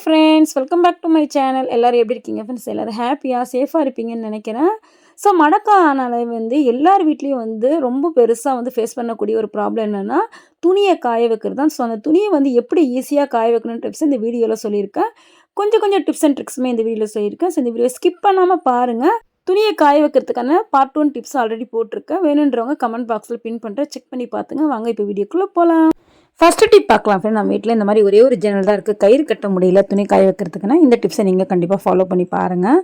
Hi friends welcome back to my channel எல்லோரும் எப்படி இருக்கீங்க? ஃப்ரெண்ட்ஸ் எல்லோரும் ஹாப்பியாக சேஃபாக இருப்பீங்கன்னு நினைக்கிறேன். ஸோ மடக்கானாலே வந்து எல்லார் வீட்லேயும் வந்து ரொம்ப பெருசாக வந்து ஃபேஸ் பண்ணக்கூடிய ஒரு ப்ராப்ளம் என்னென்னா துணியை காய வைக்கிறது தான். ஸோ அந்த துணியை வந்து எப்படி ஈஸியாக காய வைக்கணும்னு டிப்ஸ் இந்த வீடியோவில் சொல்லியிருக்கேன். கொஞ்சம் கொஞ்சம் டிப்ஸ் அண்ட் ட்ரிக்ஸுமே இந்த வீடியோவில் சொல்லியிருக்கேன். ஸோ இந்த வீடியோ ஸ்கிப் பண்ணாமல் பாருங்கள் துணியை காய வைக்கிறதுக்கான பார்ட் ஒன் டிப்ஸ் ஆல்ரெடி போட்டிருக்கேன். வேணுன்றவங்க கமெண்ட் பாக்ஸில் பின் பண்ணுறேன் செக் பண்ணி பார்த்துங்க. வாங்க இப்போ வீடியோக்குள்ளே போகலாம் ஃபஸ்ட்டு டிப் பார்க்கலாம் ஃப்ரெண்ட் நம்ம வீட்டில் இந்த மாதிரி ஒரே ஒரு ஜன்னல் தான் இருக்குது கயிறு கட்ட முடியல துணி காய வைக்கிறதுக்குன்னா இந்த டிப்ஸை நீங்கள் கண்டிப்பாக ஃபாலோ பண்ணி பாருங்கள்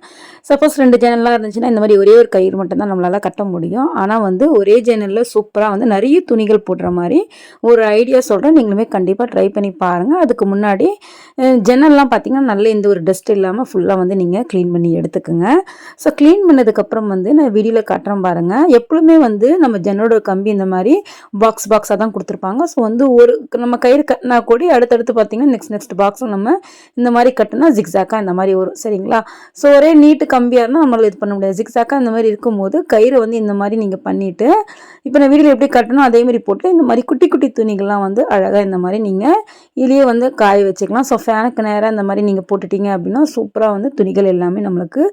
சப்போஸ் ரெண்டு ஜன்னலாக இருந்துச்சுன்னா இந்த மாதிரி ஒரே ஒரு கயிறு மட்டும் தான் நம்மளால் கட்ட முடியும். ஆனால் வந்து ஒரே ஜன்னலில் சூப்பராக வந்து நிறைய துணிகள் போடுற மாதிரி ஒரு ஐடியா சொல்கிறேன் நீங்களுமே கண்டிப்பாக ட்ரை பண்ணி பாருங்கள் அதுக்கு முன்னாடி ஜன்னல்லாம் பார்த்தீங்கன்னா நல்ல இந்த ஒரு டஸ்ட் இல்லாமல் ஃபுல்லாக வந்து நீங்கள் க்ளீன் பண்ணி எடுத்துக்கோங்க. ஸோ க்ளீன் பண்ணதுக்கப்புறம் வந்து நான் வீடியோவில் காட்டுறேன் பாருங்கள் எப்பவுமே வந்து நம்ம ஜன்னலோட கம்பி இந்த மாதிரி பாக்ஸ் பாக்ஸாக தான் கொடுத்துருப்பாங்க. ஸோ வந்து ஒரு நம்ம கயிறு கட்டினா கூட அடுத்தடுத்து பார்த்தீங்கன்னா நெக்ஸ்ட் நெக்ஸ்ட் பாக்ஸும் நம்ம இந்த மாதிரி கட்டினா ஜிக்ஸாக்காக இந்த மாதிரி வரும். சரிங்களா? ஸோ ஒரே நீட்டு கம்பியாக இருந்தால் நம்மளால் இது பண்ண முடியாது. ஜிக்ஸாக்காக இந்த மாதிரி இருக்கும்போது கயிறு வந்து இந்த மாதிரி நீங்கள் பண்ணிவிட்டு இப்போ நான் வீடியோ எப்படி கட்டணும் அதே மாதிரி போட்டு இந்த மாதிரி குட்டி குட்டி துணிகள்லாம் வந்து அழகாக இந்த மாதிரி நீங்கள் இதுலேயே வந்து காய வச்சுக்கலாம். ஸோ ஃபேனுக்கு நேராக இந்த மாதிரி நீங்கள் போட்டுட்டீங்க அப்படின்னா சூப்பராக வந்து துணிகள் எல்லாமே நம்மளுக்கு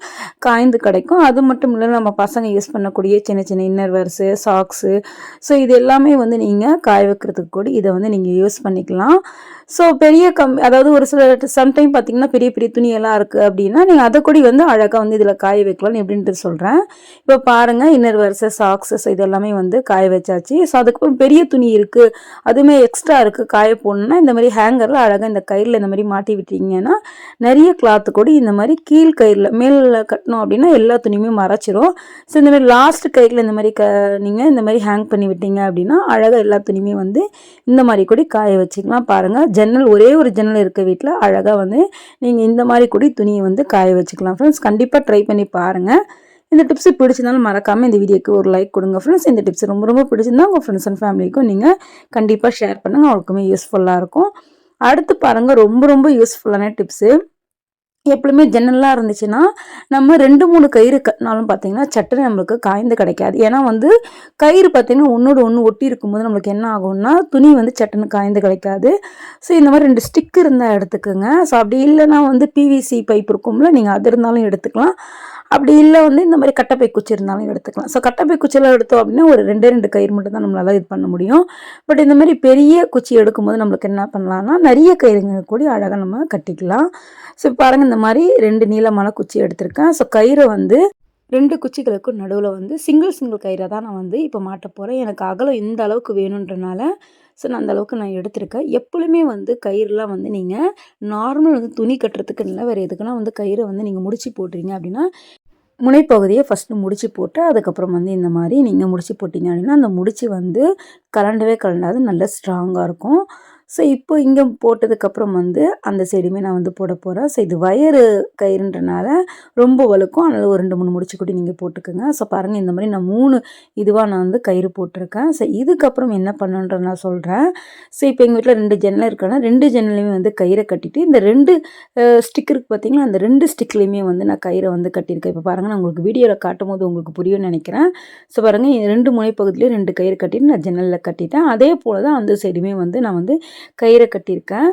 காய்ந்து கிடைக்கும். அது மட்டும் இல்லை நம்ம பசங்க யூஸ் பண்ணக்கூடிய சின்ன சின்ன இன்னர் வேர்ஸு சாக்ஸு ஸோ இது எல்லாமே வந்து நீங்கள் காய வைக்கிறதுக்கு கூட இதை வந்து நீங்கள் நீங்கள் யூஸ் பண்ணிக்கலாம். ஸோ பெரிய கம் அதாவது ஒரு சில சம்டைம் பார்த்தீங்கன்னா பெரிய பெரிய துணியெல்லாம் இருக்குது அப்படின்னா நீங்கள் அதை கூட வந்து அழகாக வந்து இதில் காய வைக்கலாம் எப்படின்ட்டு சொல்கிறேன் இப்போ பாருங்கள் இன்னர் வரிசை சாக்ஸஸ் இது எல்லாமே வந்து காய வச்சாச்சு. ஸோ அதுக்கப்புறம் பெரிய துணி இருக்குது அதுவுமே எக்ஸ்ட்ரா இருக்குது காய போடணுன்னா இந்த மாதிரி ஹேங்கரில் அழகாக இந்த கயிறில் இந்த மாதிரி மாட்டி விட்டீங்கன்னா நிறைய கிளாத்து கூட இந்த மாதிரி கீழ் கயிறில் மேலில் கட்டணும் அப்படின்னா எல்லா துணியுமே மறைச்சிரும். ஸோ இந்த மாதிரி லாஸ்ட் கயிறில் இந்த மாதிரி க நீங்கள் இந்த மாதிரி ஹேங் பண்ணி விட்டீங்க அப்படின்னா அழகாக எல்லா துணியுமே வந்து இந்த மாதிரி கூட காய வச்சுக்கலாம். பாருங்கள் ஜன்னல் ஒரே ஒரு ஜன்னல் இருக்க வீட்டில் அழகாக வந்து நீங்கள் இந்த மாதிரி கூட துணியை வந்து காய வச்சுக்கலாம். ஃப்ரெண்ட்ஸ் கண்டிப்பாக ட்ரை பண்ணி பாருங்கள் இந்த டிப்ஸ் பிடிச்சிருந்தாலும் மறக்காமல் இந்த வீடியோக்கு ஒரு லைக் கொடுங்க ஃப்ரெண்ட்ஸ் இந்த டிப்ஸ் ரொம்ப ரொம்ப பிடிச்சிருந்தா உங்கள் ஃப்ரெண்ட்ஸ் அண்ட் ஃபேமிலிக்கும் நீங்கள் கண்டிப்பாக ஷேர் பண்ணுங்கள் அவருக்குமே யூஸ்ஃபுல்லாக இருக்கும். அடுத்து பாருங்கள் ரொம்ப ரொம்ப யூஸ்ஃபுல்லான டிப்ஸு எப்பவுமே ஜன்னலாக இருந்துச்சுன்னா நம்ம ரெண்டு மூணு கயிறு கட்டினாலும் பார்த்தீங்கன்னா சட்டுன்னு நம்மளுக்கு காய்ந்து கிடைக்காது. ஏன்னா வந்து கயிறு பார்த்தீங்கன்னா ஒன்றோட ஒன்று ஒட்டி இருக்கும்போது நம்மளுக்கு என்ன ஆகும்னா துணி வந்து சட்டுன்னு காய்ந்து கிடைக்காது. ஸோ இந்த மாதிரி ரெண்டு ஸ்டிக் இருந்தால் எடுத்துக்கோங்க. ஸோ அப்படி இல்லைன்னா வந்து பிவிசி பைப் இருக்கும்ல நீங்கள் அது இருந்தாலும் எடுத்துக்கலாம். அப்படி இல்லை வந்து இந்த மாதிரி கட்டப்பை குச்சி இருந்தாலும் எடுத்துக்கலாம். ஸோ கட்டப்பை குச்சியெல்லாம் எடுத்தோம் அப்படின்னா ஒரு ரெண்டே ரெண்டு கயிறு மட்டும் தான் நம்மளால் இது பண்ண முடியும். பட் இந்த மாதிரி பெரிய குச்சி எடுக்கும்போது நம்மளுக்கு என்ன பண்ணலாம்னா நிறைய கயிறுங்க கூட அழகாக நம்ம கட்டிக்கலாம். ஸோ பாருங்கள் இந்த மாதிரி ரெண்டு நீளமான குச்சி எடுத்திருக்கேன். ஸோ கயிறை வந்து ரெண்டு குச்சிகளுக்கும் நடுவில் வந்து சிங்கிள் சிங்கிள் கயிறை தான் நான் வந்து இப்போ மாட்ட போகிறேன் எனக்கு அகலம் இந்த அளவுக்கு வேணுன்றனால ஸோ நான் அந்தளவுக்கு நான் எடுத்திருக்கேன். எப்பொழுதுமே வந்து கயிறுலாம் வந்து நீங்கள் நார்மல் வந்து துணி கட்டுறதுக்கு இல்லை வேறு எதுக்குன்னா வந்து கயிறை வந்து நீங்கள் முடிச்சு போடுறீங்க அப்படின்னா முனைப்பகுதியை ஃபஸ்ட்டு முடிச்சு போட்டு அதுக்கப்புறம் வந்து இந்த மாதிரி நீங்கள் முடிச்சு போட்டிங்க அப்படின்னா அந்த முடிச்சு வந்து கலண்டவே கலண்டாது நல்ல ஸ்ட்ராங்காக இருக்கும். ஸோ இப்போ இங்கே போட்டதுக்கப்புறம் வந்து அந்த சைடுமே நான் வந்து போட போகிறேன் ஸோ இது வயறு கயிறுன்றனால ரொம்ப வலுக்கும் அதனால் ஒரு ரெண்டு மூணு முடிச்சு கூட்டி நீங்கள் போட்டுக்கோங்க. ஸோ பாருங்கள் இந்த மாதிரி நான் மூணு இதுவாக நான் வந்து கயிறு போட்டிருக்கேன். ஸோ இதுக்கப்புறம் என்ன பண்ணுன்ற நான் சொல்கிறேன் ஸோ இப்போ எங்கள் வீட்டில் ரெண்டு ஜன்னல் இருக்கனா ரெண்டு ஜன்னலையுமே வந்து கயிறை கட்டிட்டு இந்த ரெண்டு ஸ்டிக் இருக்குது பார்த்தீங்களா அந்த ரெண்டு ஸ்டிக்லேயுமே வந்து நான் கயிறை வந்து கட்டியிருக்கேன். இப்போ பாருங்கள் நான் உங்களுக்கு வீடியோவில் காட்டும் போது உங்களுக்கு புரியும்னு நினைக்கிறேன். ஸோ பாருங்கள் ரெண்டு முனைப்பகுதியிலையும் ரெண்டு கயிறு கட்டிட்டு நான் ஜன்னலில் கட்டிட்டேன். அதே போல் தான் அந்த சைடுமே வந்து நான் வந்து கயிறை கட்டியிருக்கேன்.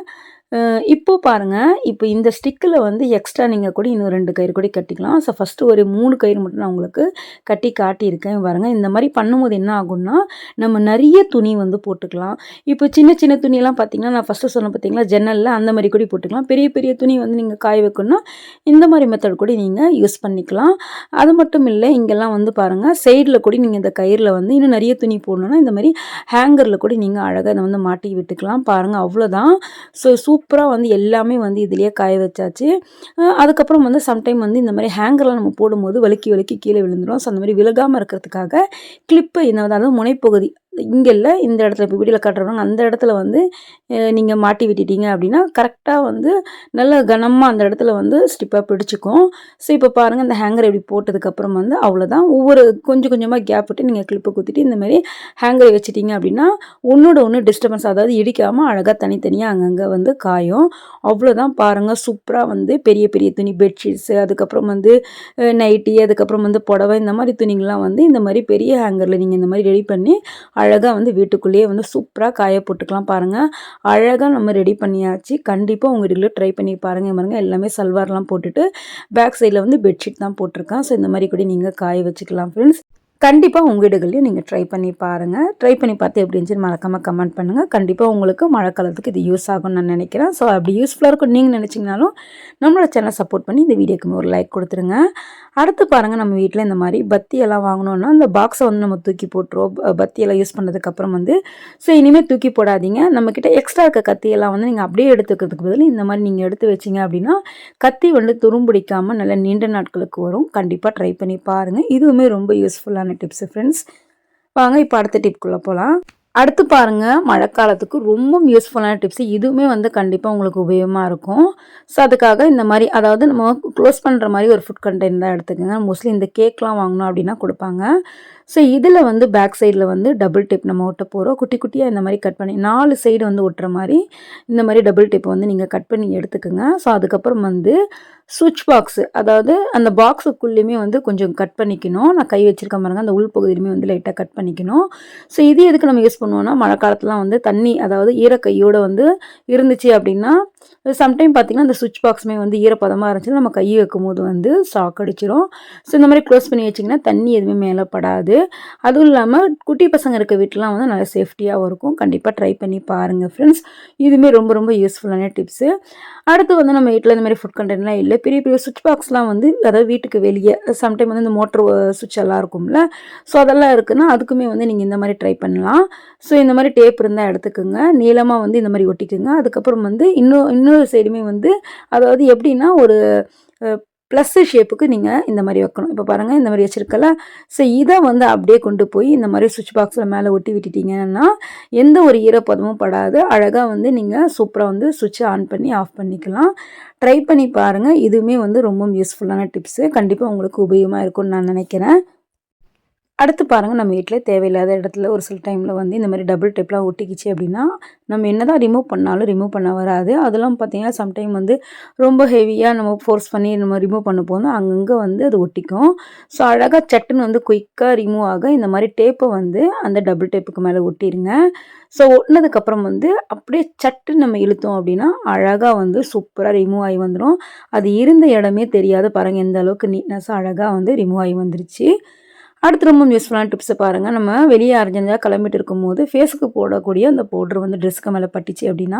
இப்போ பாருங்கள் இப்போ இந்த ஸ்டிக்கில் வந்து எக்ஸ்ட்ரா நீங்கள் கூட இன்னும் ரெண்டு கயிறு கூட கட்டிக்கலாம். ஸோ ஃபஸ்ட்டு ஒரு மூணு கயிறு மட்டும் நான் உங்களுக்கு கட்டி காட்டியிருக்கேன் பாருங்கள் இந்த மாதிரி பண்ணும்போது என்ன ஆகும்னா நம்ம நிறைய துணி வந்து போட்டுக்கலாம். இப்போ சின்ன சின்ன துணியெல்லாம் பார்த்தீங்கன்னா நான் ஃபஸ்ட்டு சொன்ன பார்த்தீங்களா ஜன்னலில் அந்த மாதிரி கூட போட்டுக்கலாம். பெரிய பெரிய துணி வந்து நீங்கள் காய வைக்கணும்னா இந்த மாதிரி மெத்தட் கூட நீங்கள் யூஸ் பண்ணிக்கலாம். அது மட்டும் இல்லை இங்கெல்லாம் வந்து பாருங்கள் சைடில் கூட நீங்கள் இந்த கயிறில் வந்து இன்னும் நிறைய துணி போடணுன்னா இந்த மாதிரி ஹேங்கரில் கூட நீங்கள் அழகாக இதை வந்து மாட்டி விட்டுக்கலாம். பாருங்கள் அவ்வளோதான் ஸோ சூப் சூப்பராக வந்து எல்லாமே வந்து இதுலேயே காய வச்சாச்சு. அதுக்கப்புறம் வந்து சம்டைம் வந்து இந்த மாதிரி ஹேங்கர்லாம் நம்ம போடும்போது வலுக்கி வலுக்கி கீழே விழுந்துடும் ஸோ அந்த மாதிரி விலகாமல் இருக்கிறதுக்காக கிளிப்பை இந்த அதாவது முனைப்பகுதி இங்கே இல்லை இந்த இடத்துல இப்போ வீடியோவில் காட்டுறவங்க அந்த இடத்துல வந்து நீங்கள் மாட்டி விட்டுட்டீங்க அப்படின்னா கரெக்டாக வந்து நல்ல கனமாக அந்த இடத்துல வந்து ஸ்டிப்பாக பிடிச்சிக்கும். ஸோ இப்போ பாருங்கள் இந்த ஹேங்கர் இப்படி போட்டதுக்கப்புறம் வந்து அவ்வளோதான் ஒவ்வொரு கொஞ்சம் கொஞ்சமாக கேப் விட்டு நீங்கள் கிளிப்பை குத்திட்டு இந்த மாதிரி ஹேங்கரை வச்சுட்டிங்க அப்படின்னா ஒன்றோட ஒன்று டிஸ்டர்பன்ஸ் அதாவது இடிக்காமல் அழகாக தனித்தனியாக அங்கங்கே வந்து காயும். அவ்வளோதான் பாருங்கள் சூப்பராக வந்து பெரிய பெரிய துணி பெட்ஷீட்ஸு அதுக்கப்புறம் வந்து நைட்டி அதுக்கப்புறம் வந்து புடவை இந்த மாதிரி துணிங்கள்லாம் வந்து இந்த மாதிரி பெரிய ஹேங்கரில் நீங்கள் இந்த மாதிரி ரெடி பண்ணி அழகாக வந்து வீட்டுக்குள்ளேயே வந்து சூப்பராக காய போட்டுக்கலாம் பாருங்கள் அழகாக நம்ம ரெடி பண்ணியாச்சு. கண்டிப்பாக உங்கள் வீட்டில் ட்ரை பண்ணி பாருங்கள் பாருங்கள் எல்லாமே சல்வார்லாம் போட்டுட்டு பேக் சைடில் வந்து பெட்ஷீட் தான் போட்டிருக்கேன். ஸோ இந்த மாதிரி கூட நீங்கள் காய வச்சுக்கலாம் ஃப்ரெண்ட்ஸ் கண்டிப்பாக உங்கள் வீடுகளையும் நீங்கள் ட்ரை பண்ணி பாருங்கள் ட்ரை பண்ணி பார்த்து எப்படி சொல்லி மறக்காமல் கமெண்ட் பண்ணுங்கள் கண்டிப்பாக உங்களுக்கு மழை காலத்துக்கு இது யூஸ் ஆகும்னு நான் நினைக்கிறேன். ஸோ அப்படி யூஸ்ஃபுல்லாக இருக்கும் நீங்கள் நினச்சிங்கனாலும் நம்மளோட சேனல் சப்போர்ட் பண்ணி இந்த வீடியோக்கு ஒரு லைக் கொடுத்துருங்க. அடுத்து பாருங்கள் நம்ம வீட்டில் இந்த மாதிரி பத்தியெல்லாம் வாங்கினோன்னா அந்த பாக்ஸை வந்து நம்ம தூக்கி போட்டுருவோம். பத்தியெல்லாம் யூஸ் பண்ணதுக்கப்புறம் வந்து ஸோ இனிமேல் தூக்கி போடாதீங்க. நம்மக்கிட்ட எக்ஸ்ட்ரா இருக்க கத்தியெல்லாம் வந்து நீங்கள் அப்படியே எடுத்துக்கிறதுக்கு பதில் இந்த மாதிரி நீங்கள் எடுத்து வச்சிங்க அப்படின்னா கத்தி வந்து துரும்பிடிக்காமல் நல்ல நீண்ட நாட்களுக்கு வரும். கண்டிப்பாக ட்ரை பண்ணி பாருங்கள் இதுவுமே ரொம்ப யூஸ்ஃபுல்லான டிப்ஸு ஃப்ரெண்ட்ஸ் வாங்க இப்போ அடுத்த டிப்குள்ளே போகலாம் அடுத்து பாருங்கள் மழைக்காலத்துக்கு ரொம்ப யூஸ்ஃபுல்லான டிப்ஸ் இதுவுமே வந்து கண்டிப்பாக உங்களுக்கு உபயோகமாக இருக்கும். ஸோ அதுக்காக இந்த மாதிரி அதாவது நம்ம க்ளோஸ் பண்ணுற மாதிரி ஒரு ஃபுட் கண்டெய்னர் தான் எடுத்துக்கோங்க. மோஸ்ட்லி இந்த கேக்லாம் வாங்கணும் அப்படின்னா கொடுப்பாங்க. ஸோ இதில் வந்து பேக் சைடில் வந்து டபுள் டிப் நம்ம ஒட்ட போகிறோம் குட்டி குட்டியாக இந்த மாதிரி கட் பண்ணி நாலு சைடு வந்து ஒட்டுற மாதிரி இந்த மாதிரி டபுள் டிப் வந்து நீங்கள் கட் பண்ணி எடுத்துக்கோங்க. ஸோ அதுக்கப்புறம் வந்து சுவிட்ச் பாக்ஸு அதாவது அந்த பாக்ஸுக்குள்ளேயுமே வந்து கொஞ்சம் கட் பண்ணிக்கணும். நான் கை வச்சுருக்க பாருங்கள் அந்த உள் பகுதியிலுமே வந்து லைட்டாக கட் பண்ணிக்கணும். ஸோ இது எதுக்கு நம்ம யூஸ் பண்ணுவோம்னா மழை காலத்துலாம் வந்து தண்ணி அதாவது ஈரக்கையோடு வந்து இருந்துச்சு அப்படின்னா சம்டைம் பார்த்திங்கன்னா அந்த சுவிட்ச் பாக்ஸுமே வந்து ஈரப்பதமாக இருந்துச்சுன்னா நம்ம கை வைக்கும் போது வந்து ஷாக் அடிச்சிடும் ஸோ இந்த மாதிரி க்ளோஸ் பண்ணி வச்சிங்கன்னா தண்ணி எதுவுமே மேலே படாது. அதுவும் இல்லாமல் குட்டி பசங்க இருக்க வீட்டிலாம் வந்து நல்லா சேஃப்டியாகவும் இருக்கும். கண்டிப்பாக ட்ரை பண்ணி பாருங்கள் ஃப்ரெண்ட்ஸ் இதுவுமே ரொம்ப ரொம்ப யூஸ்ஃபுல்லான டிப்ஸு அடுத்து வந்து நம்ம வீட்டில் இந்த மாதிரி ஃபுட் கண்டென்ட்லாம் இல்லை. பெரிய பெரிய சுவிட்ச் பாக்ஸ்லாம் வந்து அதாவது வீட்டுக்கு வெளியே சம்டைம் வந்து இந்த மோட்டர் சுவிட்ச் எல்லாம் இருக்கும்ல. ஸோ அதெல்லாம் இருக்குன்னா அதுக்குமே வந்து நீங்கள் இந்த மாதிரி ட்ரை பண்ணலாம். ஸோ இந்த மாதிரி டேப் இருந்தால் எடுத்துக்கோங்க. நீளமாக வந்து இந்த மாதிரி ஒட்டிக்குங்க. அதுக்கப்புறம் வந்து இன்னும் இன்னொரு சைடுமே வந்து அதாவது எப்படின்னா ஒரு ப்ளஸ்ஸு ஷேப்புக்கு நீங்கள் இந்த மாதிரி வைக்கணும். இப்போ பாருங்கள் இந்த மாதிரி வச்சுருக்கல. ஸோ இதை வந்து அப்படியே கொண்டு போய் இந்த மாதிரி சுவிட்ச் பாக்ஸில் மேலே ஒட்டி விட்டுட்டிங்கன்னா எந்த ஒரு ஈரப்பதமும் படாது. அழகாக வந்து நீங்கள் சூப்பராக வந்து சுவிட்சை ஆன் பண்ணி ஆஃப் பண்ணிக்கலாம். ட்ரை பண்ணி பாருங்கள் இதுவுமே வந்து ரொம்ப யூஸ்ஃபுல்லான டிப்ஸு கண்டிப்பாக உங்களுக்கு உபயோகமாக இருக்கும்னு நான் நினைக்கிறேன். அடுத்து பாருங்கள் நம்ம வீட்டில் தேவையில்லாத இடத்துல ஒரு சில டைமில் வந்து இந்த மாதிரி டபுள் டேப்லாம் ஒட்டிக்கிச்சு அப்படின்னா நம்ம என்ன தான் ரிமூவ் பண்ணாலும் ரிமூவ் பண்ண வராது. அதெல்லாம் பார்த்திங்கன்னா சம்டைம் வந்து ரொம்ப ஹெவியாக நம்ம ஃபோர்ஸ் பண்ணி நம்ம ரிமூவ் பண்ண போதும் அங்கங்கே வந்து அது ஒட்டிக்கும். ஸோ அழகாக சட்டுன்னு வந்து குயிக்காக ரிமூவ் ஆக இந்த மாதிரி டேப்பை வந்து அந்த டபுள் டேப்புக்கு மேலே ஒட்டிடுங்க ஸோ ஒட்டினதுக்கப்புறம் வந்து அப்படியே சட்டுன்னு நம்ம இழுத்தோம் அப்படின்னா அழகாக வந்து சூப்பராக ரிமூவ் ஆகி வந்துடும் அது இருந்த இடமே தெரியாத பாருங்கள் எந்த அளவுக்கு நீட்னஸாக அழகாக வந்து ரிமூவ் ஆகி வந்துருச்சு. அடுத்து ரொம்ப யூஸ்ஃபுல்லான டிப்ஸை பாருங்கள் நம்ம வெளியே அர்ஜென்ட்டாக கிளம்பிட்டு இருக்கும்போது ஃபேஸுக்கு போடக்கூடிய அந்த பவுட்ரு வந்து ட்ரெஸ்க்கு மேலே பட்டுச்சு அப்படின்னா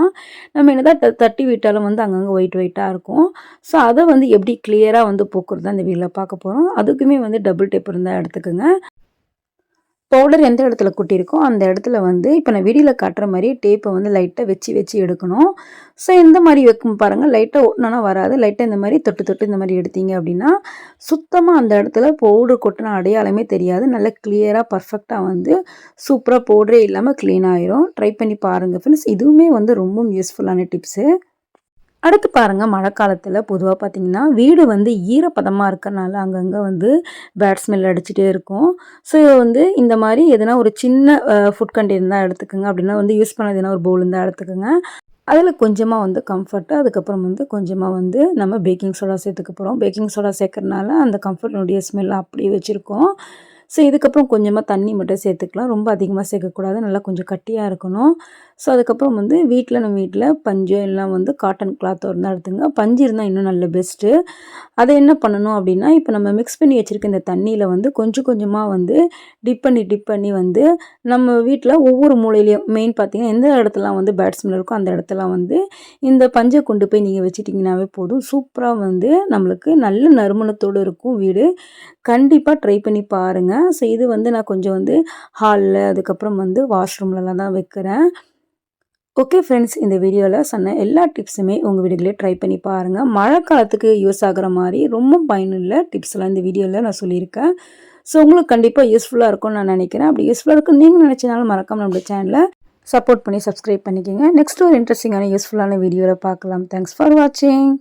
நம்ம என்னதான் த தட்டி விட்டாலும் வந்து அங்கங்கே ஒயிட் ஒயிட்டாக இருக்கும். ஸோ அதை வந்து எப்படி கிளியராக வந்து போக்குறது அந்த வீட்டில் பார்க்க போகிறோம் அதுக்குமே வந்து டபுள் டேப் இருந்தால் எடுத்துக்கோங்க. பவுடர் எந்த இடத்துல கொட்டியிருக்கோ அந்த இடத்துல வந்து இப்போ நான் வெடியில் காட்டுற மாதிரி டேப்பை வந்து லைட்டாக வச்சு வச்சு எடுக்கணும். ஸோ இந்த மாதிரி வைக்கும் பாருங்கள் லைட்டாக ஒட்டினா வராது. லைட்டாக இந்த மாதிரி தொட்டு தொட்டு இந்த மாதிரி எடுத்தீங்க அப்படின்னா சுத்தமாக அந்த இடத்துல பவுடர் கொட்டின அடையாளமே தெரியாது. நல்லா கிளியராக பர்ஃபெக்டாக வந்து சூப்பராக பவுடரே இல்லாமல் க்ளீன் ஆயிரும். ட்ரை பண்ணி பாருங்கள் ஃப்ரெண்ட்ஸ் இதுவுமே வந்து ரொம்பவும் யூஸ்ஃபுல்லான டிப்ஸு அடுத்து பாருங்கள் மழை காலத்தில் பொதுவாக பார்த்திங்கன்னா வீடு வந்து ஈரப்பதமாக இருக்கிறனால அங்கங்கே வந்து பேட் ஸ்மெல் அடிச்சுட்டே இருக்கும். ஸோ வந்து இந்த மாதிரி எதனா ஒரு சின்ன ஃபுட் கண்டெய்னர் தான் எடுத்துக்கோங்க. அப்படின்னா வந்து யூஸ் பண்ண எதனா ஒரு பவுல் இருந்தால் எடுத்துக்கோங்க. அதில் கொஞ்சமாக வந்து கம்ஃபர்ட்டு அதுக்கப்புறம் வந்து கொஞ்சமாக வந்து நம்ம பேக்கிங் சோடா சேர்த்துக்க போகிறோம் பேக்கிங் சோடா சேர்க்கறனால அந்த கம்ஃபர்ட்னுடைய ஸ்மெல் அப்படியே வச்சுருக்கோம். ஸோ இதுக்கப்புறம் கொஞ்சமாக தண்ணி மட்டும் சேர்த்துக்கலாம். ரொம்ப அதிகமாக சேர்க்கக்கூடாது. நல்லா கொஞ்சம் கட்டியாக இருக்கணும். ஸோ அதுக்கப்புறம் வந்து வீட்டில் நம்ம வீட்டில் பஞ்சு எல்லாம் வந்து காட்டன் கிளாத்தோ இருந்தால் எடுத்துங்க. பஞ்சு இருந்தால் இன்னும் நல்ல பெஸ்ட்டு அதை என்ன பண்ணணும் அப்படின்னா இப்போ நம்ம மிக்ஸ் பண்ணி வச்சுருக்க இந்த தண்ணியில் வந்து கொஞ்சம் கொஞ்சமாக வந்து டிப் பண்ணி டிப் பண்ணி வந்து நம்ம வீட்டில் ஒவ்வொரு மூலையிலையும் மெயின் பார்த்திங்கன்னா எந்த இடத்துலாம் வந்து பேட்ஸ்மேன் இருக்கோ அந்த இடத்துலாம் வந்து இந்த பஞ்சை கொண்டு போய் நீங்கள் வச்சுட்டிங்கனாவே போதும். சூப்பராக வந்து நம்மளுக்கு நல்ல நறுமணத்தோடு இருக்கும் வீடு. கண்டிப்பாக ட்ரை பண்ணி பாருங்கள் ஸோ இது வந்து நான் கொஞ்சம் வந்து ஹாலில் அதுக்கப்புறம் வந்து வாஷ்ரூம்லலாம் தான் வைக்கிறேன். ஓகே ஃப்ரெண்ட்ஸ் இந்த வீடியோவில் சொன்ன எல்லா டிப்ஸுமே உங்கள் வீடுகளே ட்ரை பண்ணி பாருங்கள் மழை காலத்துக்கு யூஸ் ஆகிற மாதிரி ரொம்ப பயனுள்ள டிப்ஸ்லாம் இந்த வீடியோவில் நான் சொல்லியிருக்கேன். ஸோ உங்களுக்கு கண்டிப்பாக யூஸ்ஃபுல்லாக இருக்கும்னு நான் நினைக்கிறேன். அப்படி யூஸ்ஃபுல்லாக இருக்கும் நீங்கள் நினச்சினாலும் மறக்காமல் நம்மளோட சேனலை சப்போர்ட் பண்ணி சப்ஸ்கிரைப் பண்ணிக்கோங்க. நெக்ஸ்ட் ஒரு இன்ட்ரெஸ்டிங்கான யூஸ்ஃபுல்லான வீடியோவில் பார்க்கலாம். தேங்க்ஸ் ஃபார் வாட்சிங்